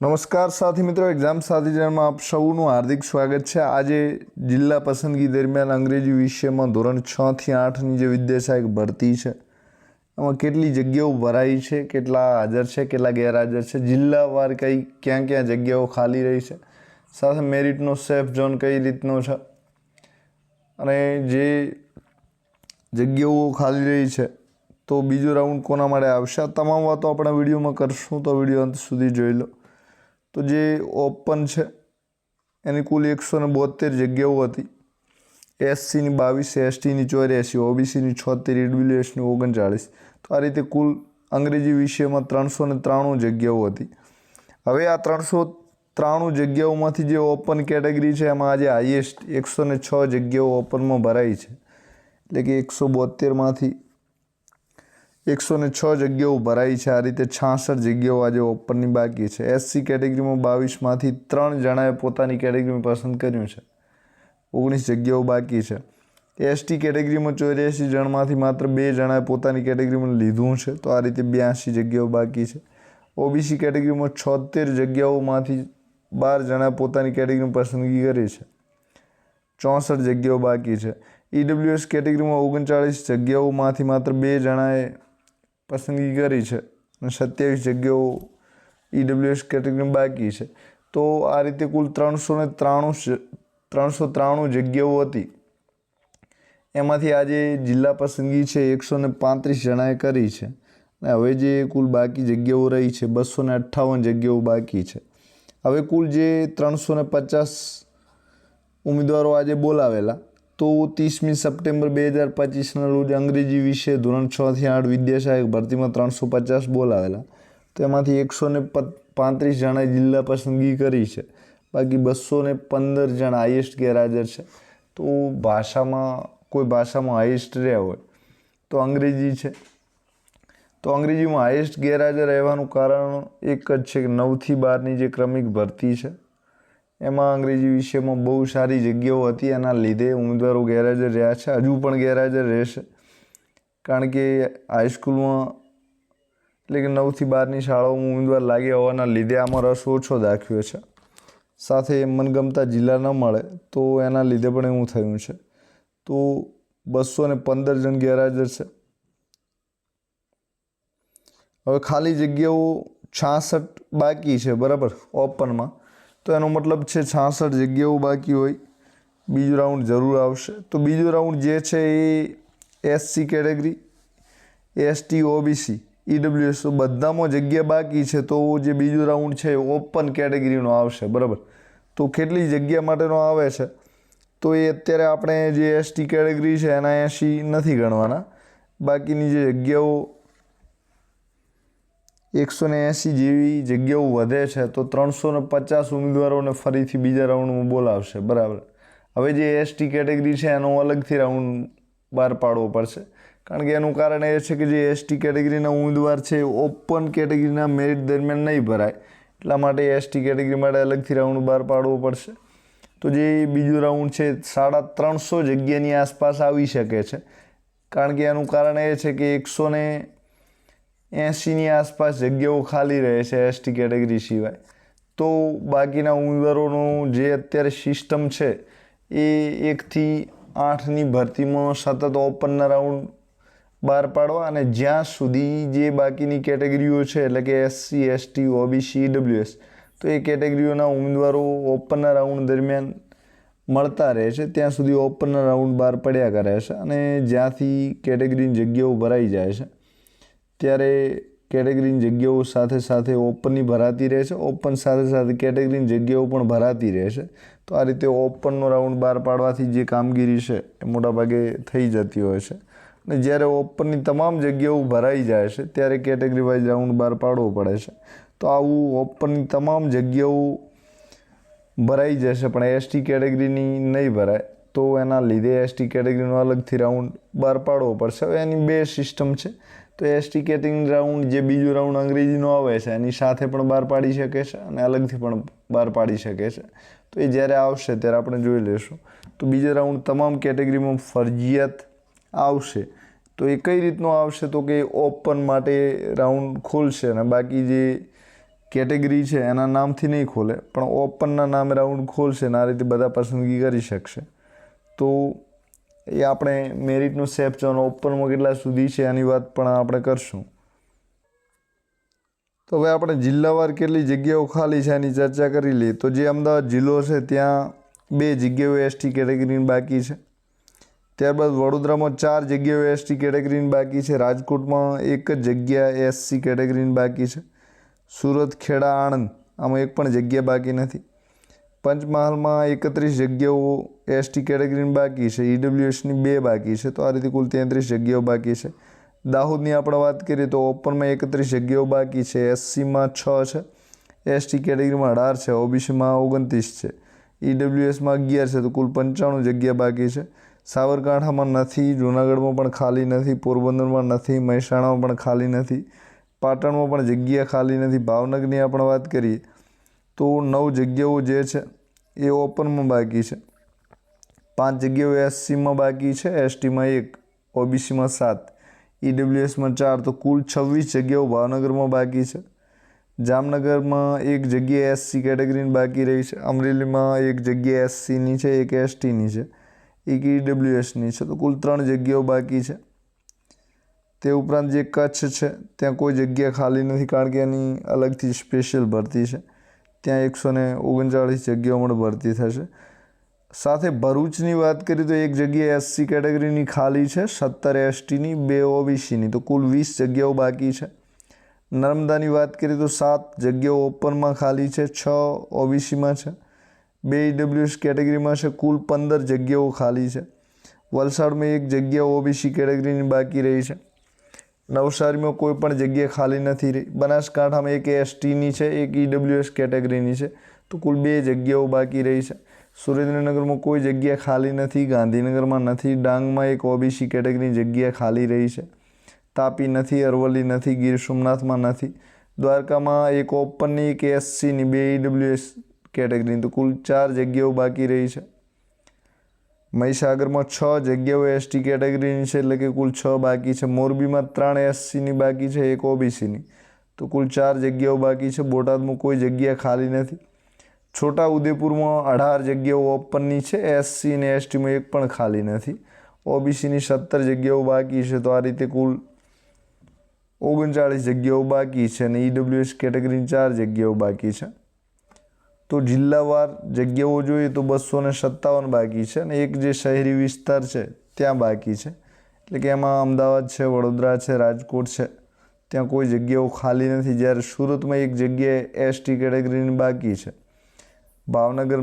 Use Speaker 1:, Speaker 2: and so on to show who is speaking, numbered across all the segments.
Speaker 1: નમસ્કાર સાથી મિત્રો, એક્ઝામ સાથી ચેનલમાં આપ સૌનું હાર્દિક સ્વાગત છે. આજે જિલ્લા પસંદગી દરમિયાન અંગ્રેજી વિષયમાં ધોરણ છ થી આઠની જે વિદ્યાસહાયક ભરતી છે, એમાં કેટલી જગ્યાઓ ભરાઈ છે, કેટલા હાજર છે, કેટલા ગેરહાજર છે જિલ્લાવાર કઈ ક્યાં ક્યાં જગ્યાઓ ખાલી રહી છે, સાથે મેરિટનો સેફ ઝોન કઈ રીતનો છે, અને જે જગ્યાઓ ખાલી રહી છે, તો બીજો રાઉન્ડ કોના માટે આવશે? તમામ વાતો આપણા વિડીયોમાં કરશું, તો વીડિયો અંત સુધી જોઈ લો. તો જે ઓપન છે, એની કુલ એકસો ને બોતેર જગ્યાઓ હતી. એસસીની બાવીસ, એસટીની ચોર્યાસી, ઓબીસીની છોતેર ઈડબ્લ્યુએસની ઓગણચાળીસ. તો આ રીતે કુલ અંગ્રેજી વિષયમાં ત્રણસો ને ત્રાણું જગ્યાઓ હતી. હવે આ ત્રણસો ત્રાણું જગ્યાઓમાંથી જે ઓપન કેટેગરી છે, એમાં આજે હાઈએસ્ટ એકસો ને છ જગ્યાઓ ઓપનમાં ભરાઈ છે. એટલે કે એકસો બોતેરમાંથી એકસો ને છ જગ્યાઓ ભરાઈ છે. આ રીતે છાસઠ જગ્યાઓ આજે ઓપનની બાકી છે. એસસી કેટેગરીમાં બાવીસમાંથી ત્રણ જણાએ પોતાની કેટેગરીમાં પસંદ કર્યું છે. ઓગણીસ જગ્યાઓ બાકી છે. એસટી કેટેગરીમાં ચોર્યાસી જણમાંથી માત્ર બે જણાએ પોતાની કેટેગરીમાં લીધું છે. તો આ રીતે બ્યાસી જગ્યાઓ બાકી છે. ઓબીસી કેટેગરીમાં છોતેર જગ્યાઓમાંથી બાર જણાએ પોતાની કેટેગરીમાં પસંદગી કરી છે. ચોસઠ જગ્યાઓ બાકી છે. ઈડબ્લ્યુએસ કેટેગરીમાં ઓગણચાળીસ જગ્યાઓમાંથી માત્ર બે જણાએ પસંદગી કરી છે અને સત્યાવીસ જગ્યાઓ ઈડબ્લ્યુએસ કેટેગરીમાં બાકી છે. તો આ રીતે કુલ ત્રણસો ને ત્રાણું ત્રણસો ત્રાણું જગ્યાઓ હતી. એમાંથી આજે જિલ્લા પસંદગી છે એકસો ને પાંત્રીસ જણાએ કરી છે. અને હવે જે કુલ બાકી જગ્યાઓ રહી છે, બસો ને અઠ્ઠાવન જગ્યાઓ બાકી છે. હવે કુલ જે ત્રણસો ને પચાસ ઉમેદવારો આજે બોલાવેલા તો ત્રીસમી સપ્ટેમ્બર બે હજાર પચીસના રોજ અંગ્રેજી વિષય ધોરણ છ થી આઠ વિદ્યાસહાયક ભરતીમાં ત્રણસો પચાસ બોલાવેલા તેમાંથી એકસો ને પાંત્રીસ જણાએ જિલ્લા પસંદગી કરી છે. બાકી બસો ને પંદર જણ હાઈએસ્ટ ગેરહાજર છે. તો ભાષામાં, કોઈ ભાષામાં હાઈએસ્ટ રહ્યા હોય તો અંગ્રેજી છે. તો અંગ્રેજીમાં હાઈએસ્ટ ગેરહાજર રહેવાનું કારણ એક જ છે કે નવથી બારની જે ક્રમિક ભરતી છે એમાં અંગ્રેજી વિષયમાં બહુ સારી જગ્યાઓ હતી, એના લીધે ઉમેદવારો ગેરહાજર રહ્યા છે, હજુ પણ ગેરહાજર રહેશે. કારણ કે હાઈસ્કૂલમાં એટલે કે નવથી બારની શાળાઓમાં ઉમેદવાર લાગ્યા હોવાના લીધે આમાં રસ ઓછો દાખવ્યો છે. સાથે મનગમતા જિલ્લા ન મળે તો એના લીધે પણ એવું થયું છે. તો બસો ને પંદર જણ ગેરહાજર છે. હવે ખાલી જગ્યાઓ છાસઠ બાકી છે, બરાબર? ઓપનમાં તો એનો મતલબ છે છાસઠ જગ્યાઓ બાકી હોય. બીજો રાઉન્ડ જરૂર આવશે. તો બીજો રાઉન્ડ જે છે એ SC category ST OBC EWS તો બધામાં જગ્યા બાકી છે તો જે બીજો રાઉન્ડ છે એ ઓપન કેટેગરીનો આવશે, બરાબર? તો કેટલી જગ્યા માટેનો આવે છે? તો એ અત્યારે આપણે જે એસટી કેટેગરી છે એના એંશી નથી ગણવાના. બાકીની જે જગ્યાઓ એકસો ને એંસી જેવી જગ્યાઓ વધે છે તો ત્રણસો પચાસ ઉમેદવારોને ફરીથી બીજા રાઉન્ડમાં બોલાવશે. બરાબર. હવે જે એસટી કેટેગરી છે એનો અલગથી રાઉન્ડ બહાર પાડવો પડશે. કારણ કે એનું કારણ એ છે કે જે એસટી કેટેગરીના ઉમેદવાર છે ઓપન કેટેગરીના મેરિટ દરમિયાન નહીં ભરાય. એટલા માટે એસટી કેટેગરી માટે અલગથી રાઉન્ડ બહાર પાડવો પડશે. તો જે બીજું રાઉન્ડ છે સાડા ત્રણસો જગ્યાની આસપાસ આવી શકે છે. કારણ કે એનું કારણ એ છે કે એકસો ને એંસીની આસપાસ જગ્યાઓ ખાલી રહે છે એસટી કેટેગરી સિવાય. તો બાકીના ઉમેદવારોનું જે અત્યારે સિસ્ટમ છે, એ એકથી આઠની ભરતીમાં સતત ઓપનના રાઉન્ડ બહાર પાડવા અને જ્યાં સુધી જે બાકીની કેટેગરીઓ છે, એટલે કે એસસી એસટી ઓબીસી ડબલ્યુએસ તો એ કેટેગરીઓના ઉમેદવારો ઓપનના રાઉન્ડ દરમિયાન મળતા રહે છે, ત્યાં સુધી ઓપનના રાઉન્ડ બહાર પડ્યા કરે છે અને જ્યાંથી કેટેગરીની જગ્યાઓ ભરાઈ જાય છે. ત્યારે કેટેગરીની જગ્યાઓ સાથે સાથે ઓપનની ભરાતી રહે છે ઓપન સાથે સાથે કેટેગરીની જગ્યાઓ પણ ભરાતી રહે છે તો આ રીતે ઓપનનો રાઉન્ડ બહાર પાડવાથી જે કામગીરી છે એ મોટાભાગે થઈ જતી હોય છે. અને જ્યારે ઓપનની તમામ જગ્યાઓ ભરાઈ જાય છે, ત્યારે કેટેગરી વાઇઝ રાઉન્ડ બહાર પાડવો પડે છે. તો આવું ઓપનની તમામ જગ્યાઓ ભરાઈ જશે, પણ એસટી કેટેગરીની નહીં ભરાય. તો એના લીધે એસટી કેટેગરીનો અલગથી રાઉન્ડ બહાર પાડવો પડશે. હવે એની બે સિસ્ટમ છે. તો એસટી કેટેગરી રાઉન્ડ જે બીજો રાઉન્ડ અંગ્રેજીનો આવે છે, એની સાથે પણ બહાર પાડી શકે છે અને અલગથી પણ બહાર પાડી શકે છે. તો એ જ્યારે આવશે ત્યારે આપણે જોઈ લઈશું. તો બીજા રાઉન્ડ તમામ કેટેગરીમાં ફરજિયાત આવશે. તો એ કઈ રીતનો આવશે? તો કે ઓપન માટે રાઉન્ડ ખોલશે અને બાકી જે કેટેગરી છે એના નામથી નહીં ખોલે. પણ ઓપનના નામે રાઉન્ડ ખોલશે ને આ રીતે બધા પસંદગી કરી શકશે. તો એ આપણે મેરિટનો સેફ જોન ઓપનમાં કેટલા સુધી છે એની વાત પણ આપણે કરશું. તો હવે આપણે જિલ્લાવાર કેટલી જગ્યાઓ ખાલી છે એની ચર્ચા કરી લઈએ. તો જે અમદાવાદ જિલ્લો છે ત્યાં બે જગ્યાઓ એસટી કેટેગરીની બાકી છે. ત્યારબાદ વડોદરામાં ચાર જગ્યાઓ એસટી કેટેગરીની બાકી છે. રાજકોટમાં એક જ જગ્યા એસસી કેટેગરીની બાકી છે. સુરત, ખેડા, આણંદ, આમાં એક પણ જગ્યા બાકી નથી. પંચમહાલમાં એકત્રીસ જગ્યાઓ એસટી કેટેગરીની બાકી છે ઈડબ્લ્યુએસની બે બાકી છે, તો આ રીતે કુલ તેત્રીસ જગ્યાઓ બાકી છે. દાહોદની આપણે વાત કરીએ તો ઓપનમાં એકત્રીસ જગ્યાઓ બાકી છે એસસીમાં છ છે એસટી કેટેગરીમાં અઢાર છે ઓબીસીમાં ઓગણત્રીસ છે ઈડબ્લ્યુએસમાં અગિયાર છે, તો કુલ પંચાણું જગ્યા બાકી છે. સાબરકાંઠામાં નથી, જૂનાગઢમાં પણ ખાલી નથી, પોરબંદરમાં નથી, મહેસાણામાં પણ ખાલી નથી, પાટણમાં પણ જગ્યા ખાલી નથી. ભાવનગરની આપણે વાત કરીએ તો નવ જગ્યાઓ જે છે એ ઓપનમાં બાકી છે. પાંચ જગ્યાઓ એસસીમાં બાકી છે, એસટીમાં એક, ઓબીસીમાં સાત, ઈડબ્લ્યુએસમાં ચાર, તો કુલ છવ્વીસ જગ્યાઓ ભાવનગરમાં બાકી છે. જામનગરમાં એક જગ્યા એસસી કેટેગરીની બાકી રહી છે, અમરેલીમાં એક જગ્યા એસસીની છે, એક એસટીની છે, એક ઈડબ્લ્યુએસની છે, તો કુલ ત્રણ જગ્યાઓ બાકી છે. તે ઉપરાંત જે કચ્છ છે, ત્યાં કોઈ જગ્યા ખાલી નથી, કારણ કે એની અલગથી સ્પેશિયલ ભરતી છે. ત્યાં એકસો ને ઓગણચાળીસ જગ્યાઓ પણ ભરતી થશે. સાથે ભરૂચની વાત કરીએ તો એક જગ્યા એસસી કેટેગરીની ખાલી છે, સત્તર એસટીની, બે ઓબીસીની. તો કુલ વીસ જગ્યાઓ બાકી છે. નર્મદાની વાત કરીએ તો સાત જગ્યાઓ ઓપનમાં ખાલી છે, છ ઓબીસીમાં છે. બે ઈડબ્લ્યુએસ કેટેગરીમાં છે, કુલ પંદર જગ્યાઓ ખાલી છે. વલસાડમાં એક જગ્યા ઓબીસી કેટેગરીની બાકી રહી છે. નવસારીમાં કોઈ પણ જગ્યા ખાલી નથી રહી. બનાસકાંઠામાં એક એસટીની છે, એક ઈડબ્લ્યુએસ કેટેગરીની છે. તો કુલ બે જગ્યાઓ બાકી રહી છે. સુરેન્દ્રનગરમાં કોઈ જગ્યા ખાલી નથી, ગાંધીનગરમાં નથી, ડાંગમાં એક ઓબીસી કેટેગરીની જગ્યા ખાલી રહી છે. તાપી નથી, અરવલ્લી નથી, ગીર સોમનાથમાં નથી. દ્વારકામાં એક ઓપનની, એક એસસીની, બે ઈડબ્લ્યુએસ કેટેગરીની. તો કુલ ચાર જગ્યાઓ બાકી રહી છે. મહીસાગરમાં છ જગ્યાઓ એસટી કેટેગરીની છે, એટલે કે કુલ છ બાકી છે. મોરબીમાં ત્રણ એસસીની બાકી છે, એક ઓબીસીની તો કુલ ચાર જગ્યાઓ બાકી છે. બોટાદમાં કોઈ જગ્યા ખાલી નથી. છોટા ઉદેપુરમાં અઢાર જગ્યાઓ ઓપનની છે. એસસી અને એસટીમાં એક પણ ખાલી નથી. ઓબીસીની સત્તર જગ્યાઓ બાકી છે. તો આ રીતે કુલ ઓગણચાળીસ જગ્યાઓ બાકી છે અને ઈડબ્લ્યુએસ કેટેગરીની ચાર જગ્યાઓ બાકી છે. તો જિલ્લાવાર જગ્યાઓ જોઈએ તો બસો ને સત્તાવન બાકી છે અને એક જે શહેરી વિસ્તાર છે ત્યાં બાકી છે. એટલે કે એમાં અમદાવાદ છે, વડોદરા છે, રાજકોટ છે. ત્યાં કોઈ જગ્યાઓ ખાલી નથી. જ્યારે સુરતમાં એક જગ્યાએ એસટી કેટેગરીની બાકી છે. ભાવનગર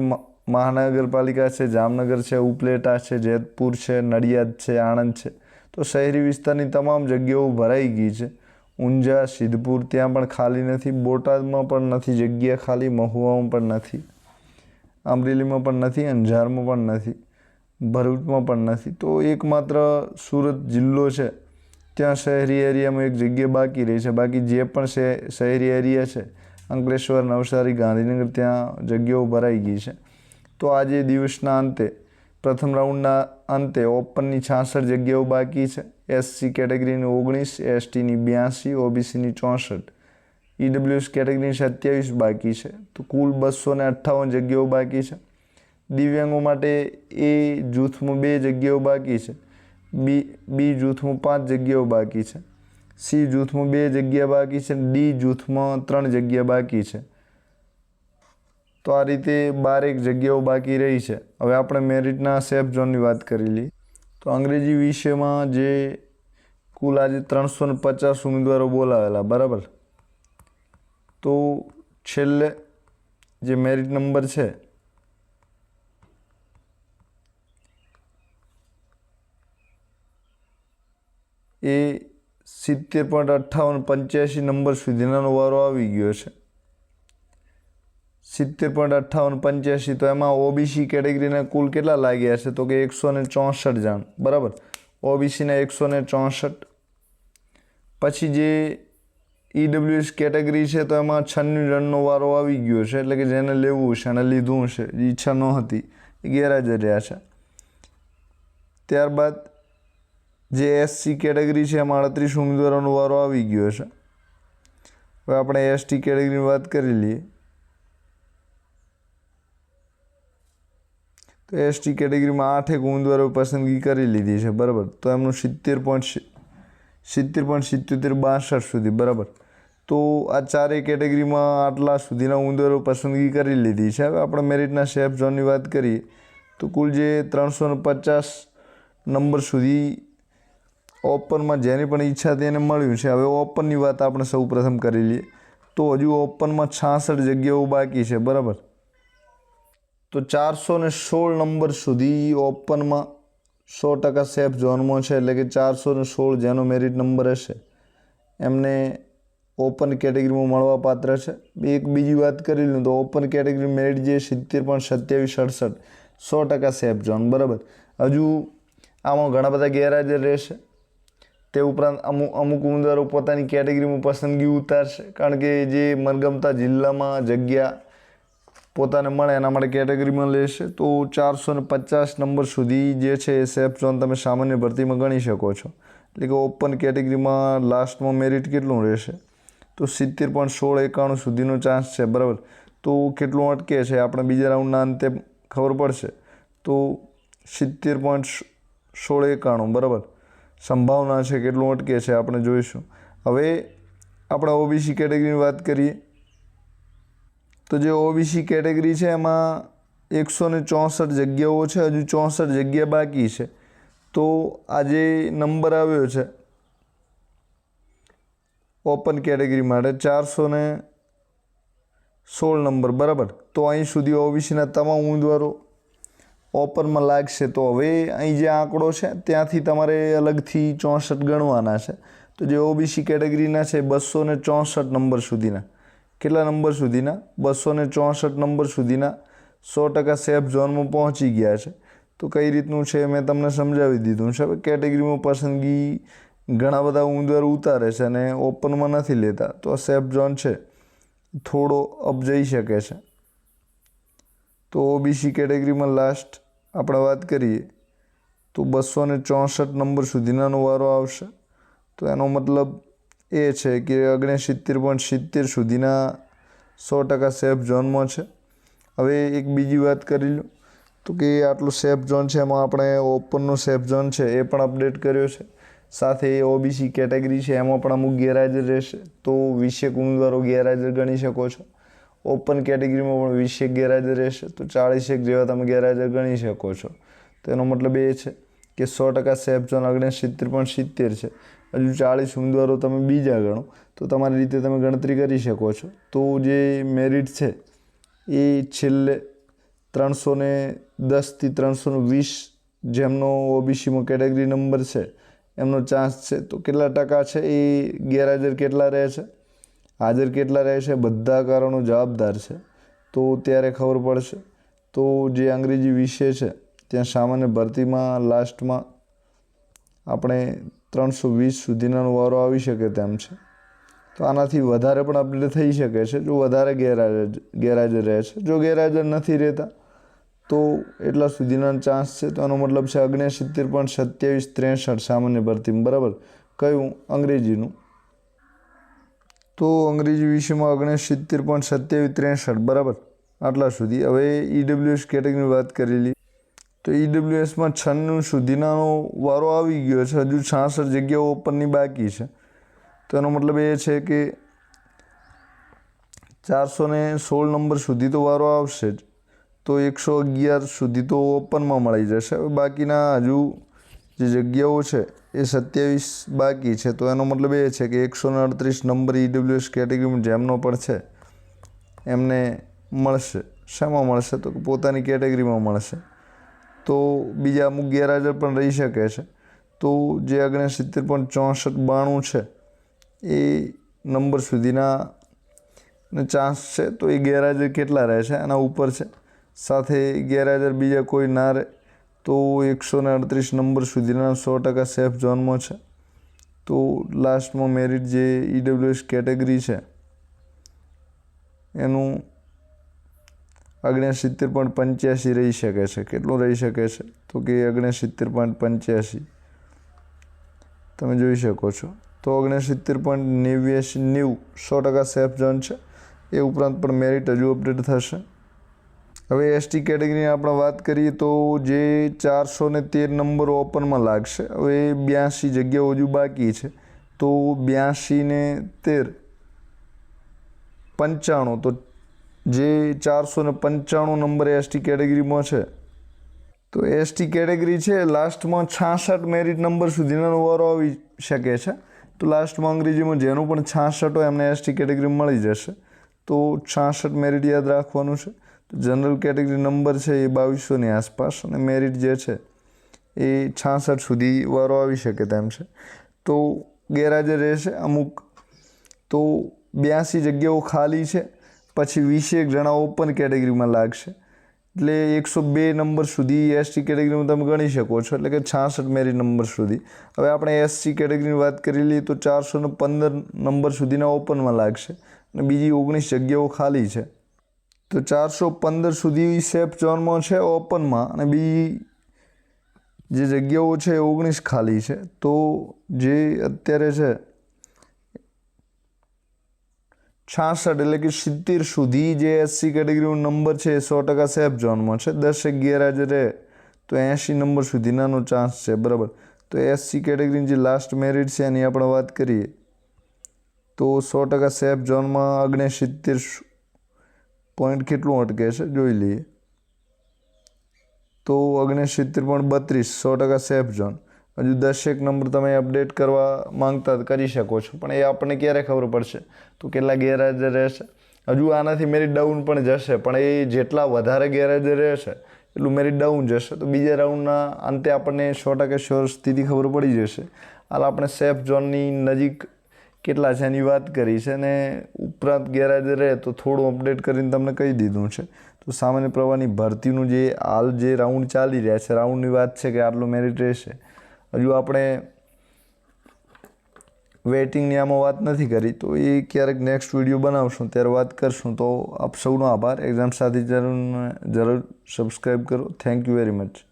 Speaker 1: મહાનગરપાલિકા છે, જામનગર છે, ઉપલેટા છે, જેતપુર છે, નડિયાદ છે, આણંદ છે. તો શહેરી વિસ્તારની તમામ જગ્યાઓ ભરાઈ ગઈ છે. ઊંઝા, સિદ્ધપુર ત્યાં પણ ખાલી નથી, બોટાદમાં પણ નથી, જગ્યા ખાલી, મહુવામાં પણ નથી, અમરેલીમાં પણ નથી, અંજારમાં પણ નથી, ભરૂચમાં પણ નથી. તો એકમાત્ર સુરત જિલ્લો છે. ત્યાં શહેરી એરિયામાં એક જગ્યા બાકી રહી છે. બાકી જે પણ શહેરી એરિયા છે, અંકલેશ્વર, નવસારી, ગાંધીનગર, ત્યાં જગ્યાઓ ભરાઈ ગઈ છે. તો આજે દિવસના અંતે પ્રથમ રાઉન્ડના અંતે ઓપનની છાસઠ જગ્યાઓ બાકી છે. એસસી કેટેગરીની ઓગણીસ એસટીની બ્યાસી ઓબીસીની ચોસઠ. ઈડબ્લ્યુએસ કેટેગરીની સત્યાવીસ બાકી છે. તો કુલ બસો ને અઠ્ઠાવન જગ્યાઓ બાકી છે. દિવ્યાંગો માટે એ જૂથમાં બે જગ્યાઓ બાકી છે. બી બી જૂથમાં પાંચ જગ્યાઓ બાકી છે. સી જૂથમાં બે જગ્યા બાકી છે. ડી જૂથમાં ત્રણ જગ્યા બાકી છે. તો આ રીતે બારેક જગ્યાઓ બાકી રહી છે. હવે આપણે મેરિટના સેફ ઝોનની વાત કરી લઈએ. તો અંગ્રેજી વિષયમાં જે કુલ આજે ત્રણસો ને પચાસ ઉમેદવારો બોલાવેલા, બરાબર? તો છેલ્લે જે મેરિટ નંબર છે, એ સિત્તેર પોઈન્ટ અઠ્ઠાવન પંચ્યાસી નંબર સુધીનાનો વારો આવી ગયો છે. સિત્તેર પોઈન્ટ અઠ્ઠાવન પંચ્યાસી. તો એમાં ઓબીસી કેટેગરીના કુલ કેટલા લાગ્યા છે? તો કે એકસો ને ચોસઠ જણ. બરાબર? ઓબીસીના એકસો ને ચોસઠ. પછી જે ઈડબ્લ્યુએસ કેટેગરી છે, તો એમાં છન્નું જણનો વારો આવી ગયો છે, એટલે કે જેને લેવું છે અને લીધું છે. ઈચ્છા ન હતી એ ગેરહાજર રહ્યા છે. ત્યારબાદ જે એસસી કેટેગરી છે, એમાં અડત્રીસ ઉમેદવારોનો વારો આવી ગયો છે. હવે આપણે એસટી કેટેગરીની વાત કરી લઈએ. તો એસટી કેટેગરીમાં આઠેક ઉમેદવારો પસંદગી કરી લીધી છે, બરાબર? તો એમનું સિત્તેર પોઈન્ટ સિત્તેર પોઈન્ટ સિત્યોતેર બાસઠ સુધી, બરાબર? તો આ ચારેય કેટેગરીમાં આટલા સુધીના ઉમેદવારો પસંદગી કરી લીધી છે. હવે આપણે મેરિટના સેફ ઝોનની વાત કરીએ, તો કુલ જે ત્રણસો પચાસ નંબર સુધી ઓપનમાં જેની પણ ઈચ્છા તેને મળ્યું છે. હવે ઓપનની વાત આપણે સૌ પ્રથમ કરી લઈએ, તો હજુ ઓપનમાં છાસઠ જગ્યાઓ બાકી છે, બરાબર? તો ચારસો ને સોળ નંબર સુધી ઓપનમાં સો ટકા સેફ ઝોનમાં છે, એટલે કે ચારસો ને સોળ જેનો મેરિટ નંબર હશે, એમને ઓપન કેટેગરીમાં મળવા પાત્ર છે. એક બીજી વાત કરી લઉં તો ઓપન કેટેગરી મેરિટ જે સિત્તેર પોઈન્ટ સત્યાવીસ સડસઠ સો ટકા સેફ ઝોન, બરાબર? હજુ આમાં ઘણા બધા ગેરહાજર રહેશે. તે ઉપરાંત અમુક અમુક ઉમેદવારો પોતાની કેટેગરીમાં પસંદગી ઉતારશે, કારણ કે જે મનગમતા જિલ્લામાં જગ્યા પોતાને મળે, એના માટે કેટેગરીમાં લેશે તો ચારસો ને પચાસ નંબર સુધી જે છે એ સેફ ઝોન તમે સામાન્ય ભરતીમાં ગણી શકો છો. એટલે કે ઓપન કેટેગરીમાં લાસ્ટમાં મેરિટ કેટલું રહેશે? તો સિત્તેર પોઈન્ટ સોળ એકાણું સુધીનો ચાન્સ છે, બરાબર? તો કેટલું અટકે છે? આપણે બીજા રાઉન્ડના અંતે ખબર પડશે. તો સિત્તેર પોઈન્ટ સોળ એકાણું, બરાબર? સંભાવના છે કેટલું અટકે છે, આપણે જોઈશું. હવે આપણે ઓબીસી કેટેગરીની વાત કરીએ. તો જે ઓબીસી કેટેગરી છે, એમાં એકસો ને ચોસઠ જગ્યાઓ છે, હજુ ચોસઠ જગ્યા બાકી છે. તો આ જે નંબર આવ્યો છે, ઓપન કેટેગરી માટે ચારસો ને સોળ નંબર, બરાબર? તો અહીં સુધી ઓબીસીના તમામ ઉમેદવારો ઓપનમાં લાગશે. તો હવે અહીં જે આંકડો છે, ત્યાંથી તમારે અલગથી ચોસઠ ગણવાના છે. તો જે ઓબીસી કેટેગરીના છે, બસો ને ચોસઠ નંબર સુધીના. કેટલા નંબર સુધીના? બસો ને ચોસઠ નંબર સુધીના. સો ટકા સેફ ઝોનમાં પહોંચી ગયા છે. તો કઈ રીતનું છે મેં તમને સમજાવી દીધું છે. હવે કેટેગરીમાં પસંદગી ઘણા બધા ઉમેદવારો ઉતારે છે અને ઓપનમાં નથી લેતા. તો આ સેફ ઝોન છે. થોડો અપ જઈ શકે છે. તો ઓબીસી કેટેગરીમાં લાસ્ટ આપણે વાત કરીએ. તો બસો ને ચોસઠ નંબર સુધીનાનો વારો આવશે. તો એનો મતલબ એ છે કે ઓગણસિત્તેર પોઈન્ટ સિત્તેર સુધીના સો ટકા સેફ ઝોનમાં છે. હવે એક બીજી વાત કરી લઉં. તો કે આટલું સેફ ઝોન છે, એમાં આપણે ઓપનનો સેફ ઝોન છે, એ પણ અપડેટ કર્યો છે. સાથે ઓબીસી કેટેગરી છે, એમાં પણ અમુક ગેરહાજર રહેશે. તો વીસેક ઉમેદવારો ગેરહાજર ગણી શકો છો. ઓપન કેટેગરીમાં પણ વીસેક ગેરહાજર રહેશે. તો ચાળીસેક જેવા તમે ગેરહાજર ગણી શકો છો. તો એનો મતલબ એ છે કે સો ટકા સેફ ઝોન ઓગણસિત્તેર પોઈન્ટ સિત્તેર છે. હજુ ચાળીસ ઉમેદવારો તમે બીજા ગણો, તો તમારી રીતે તમે ગણતરી કરી શકો છો. તો જે મેરિટ છે, એ છેલ્લે ત્રણસો ને દસથી ત્રણસો વીસ જેમનો ઓબીસીમાં કેટેગરી નંબર છે, એમનો ચાન્સ છે, તો કેટલા ટકા છે, એ ગેરહાજર કેટલા રહે છે? હાજર કેટલા રહે છે? બધા કારણો જવાબદાર છે. તો ત્યારે ખબર પડશે. તો જે અંગ્રેજી વિષય છે, ત્યાં સામાન્ય ભરતીમાં લાસ્ટમાં આપણે ત્રણસો વીસ સુધીનાનો વારો આવી શકે તેમ છે. તો આનાથી વધારે પણ અપડેટ થઈ શકે છે. જો વધારે ગેરહાજર ગેરહાજર રહે છે. જો ગેરહાજર નથી રહેતા, તો એટલા સુધીના ચાન્સ છે. તો એનો મતલબ છે ઓગણસિત્તેર પોઈન્ટ સત્યાવીસ ત્રેસઠ સામાન્ય ભરતી બરાબર? કયું? અંગ્રેજીનું. તો અંગ્રેજી વિષયમાં ઓગણસિત્તેર પોઈન્ટ સત્યાવીસ ત્રેસઠ, બરાબર? આટલા સુધી. હવે ઈડબ્લ્યુએસ કેટેગરીની વાત કરેલી. તો ઈડબ્લ્યુએસમાં છન્નું સુધીનાનો વારો આવી ગયો છે. હજુ છાસઠ જગ્યાઓ ઓપનની બાકી છે. તો એનો મતલબ એ છે કે ચારસો ને સોળ નંબર સુધી તો વારો આવશે જ. તો એકસો અગિયાર સુધી તો ઓપનમાં મળી જશે. હવે બાકીના હજુ જે જગ્યાઓ છે એ સત્યાવીસ બાકી છે. તો એનો મતલબ એ છે કે એકસો ને અડત્રીસ નંબર ઈડબ્લ્યુએસ કેટેગરીમાં જેમનો પણ છે, એમને મળશે. શામાં મળશે તો પોતાની કેટેગરીમાં મળશે. તો બીજા અમુક ગેરહાજર પણ રહી શકે છે. તો જે ઓગણસિત્તેર પોઈન્ટ ચોસઠ બાણું છે, એ નંબર સુધીના ચાન્સ છે, તો એ ગેરહાજર કેટલા રહે છે? એના ઉપર છે. સાથે ગેરહાજર બીજા કોઈ ના રહે, તો એકસો ને અડત્રીસ નંબર સુધીના સો ટકા સેફ ઝોનમાં છે. તો લાસ્ટમાં મેરિટ જે ઈડબ્લ્યુએસ કેટેગરી છે, એનું ઓગણસિત્તેર પોઈન્ટ પંચ્યાસી રહી શકે છે. કેટલું રહી શકે છે? તો કે ઓગણસિત્તેર પોઈન્ટ પંચ્યાસી. તમે જોઈ શકો છો. તો ઓગણસિત્તેર પોઈન્ટ નેવ્યાસી નેવું સો ટકા સેફ ઝોન છે. એ ઉપરાંત પણ મેરિટ હજુ અપડેટ થશે. હવે એસટી કેટેગરીની આપણે વાત કરીએ તો જે ચારસો ને તેર નંબર ઓપનમાં લાગશે. હવે બ્યાસી જગ્યાઓ હજુ બાકી છે. તો બ્યાસી ને તેર પંચાણું, તો જે ચારસો ને પંચાણું નંબર એસટી કેટેગરીમાં છે. તો એસટી કેટેગરી છે, લાસ્ટમાં છાસઠ મેરિટ નંબર સુધીનો વારો આવી શકે છે. તો લાસ્ટમાં અંગ્રેજીમાં જેનું પણ છાસઠ હોય એમને એસટી કેટેગરી મળી જશે. તો છાસઠ મેરિટ યાદ રાખવાનું છે. તો જનરલ કેટેગરી નંબર છે એ બાવીસોની આસપાસ અને મેરિટ જે છે એ છાસઠ સુધી વારો આવી શકે તેમ છે. તો ગેરહાજર રહેશે અમુક. તો બ્યાસી જગ્યાઓ ખાલી છે. પછી વીસેક જણા ઓપન કેટેગરીમાં લાગશે. એટલે એકસો બે નંબર સુધી એસટી કેટેગરીમાં તમે ગણી શકો છો. એટલે કે છાસઠ મેરિટ નંબર સુધી. હવે આપણે એસસી કેટેગરીની વાત કરી લઈએ તો ચારસો ને પંદર નંબર સુધીના ઓપનમાં લાગશે. અને બીજી ઓગણીસ જગ્યાઓ ખાલી છે. તો ચારસો પંદર સુધી સેફ ઝોનમાં છે ઓપનમાં. અને બીજી જે જગ્યાઓ છે એ ઓગણીસ ખાલી છે. તો જે અત્યારે છે છાસઠ એટલે કે સિત્તેર સુધી જે એસસી કેટેગરીનો નંબર છે એ સો ટકા સેફ ઝોનમાં છે. દસેક ગેરહાજર રહે તો એંશી નંબર સુધીનાનો ચાન્સ છે, બરાબર? તો એસસી કેટેગરીની જે લાસ્ટ મેરિટ છે એની આપણે વાત કરીએ. તો સો ટકા સેફ ઝોનમાં ઓગણસિત્તેર પોઈન્ટ કેટલું અટકે છે? જોઈ લઈએ. તો ઓગણસિત્તેર પોઈન્ટ બત્રીસ, સો ટકા સેફ ઝોન હજુ દસેક નંબર તમે અપડેટ કરવા માંગતા કરી શકો છો, પણ એ આપણને ક્યારે ખબર પડશે? તો કેટલા ગેરહાજર રહેશે? હજુ આનાથી મેરિટ ડાઉન પણ જશે, પણ એ જેટલા વધારે ગેરહાજર રહેશે, એટલું મેરિટ ડાઉન જશે. તો બીજા રાઉન્ડના અંતે આપણને સો ટકા શ્યોર સ્થિતિ ખબર પડી જશે. હાલ આપણે સેફ ઝોનની નજીક કેટલા છે એની વાત કરી છે અને ઉપરાંત ગેરહાજર રહે તો થોડું અપડેટ કરીને તમને કહી દીધું છે. તો સામાન્ય પ્રવાહની ભરતીનું જે હાલ જે રાઉન્ડ ચાલી રહ્યા છે રાઉન્ડની વાત છે કે આટલું મેરિટ રહેશે. હજુ આપણે વેઇટિંગની આમાં વાત નથી કરી, તો એ ક્યારેક નેક્સ્ટ વીડિયો બનાવશું, ત્યારે વાત કરશું. તો આપ સૌનો આભાર. એક્ઝામ સાથે જરૂર જરૂર સબસ્ક્રાઈબ કરો. Thank you very much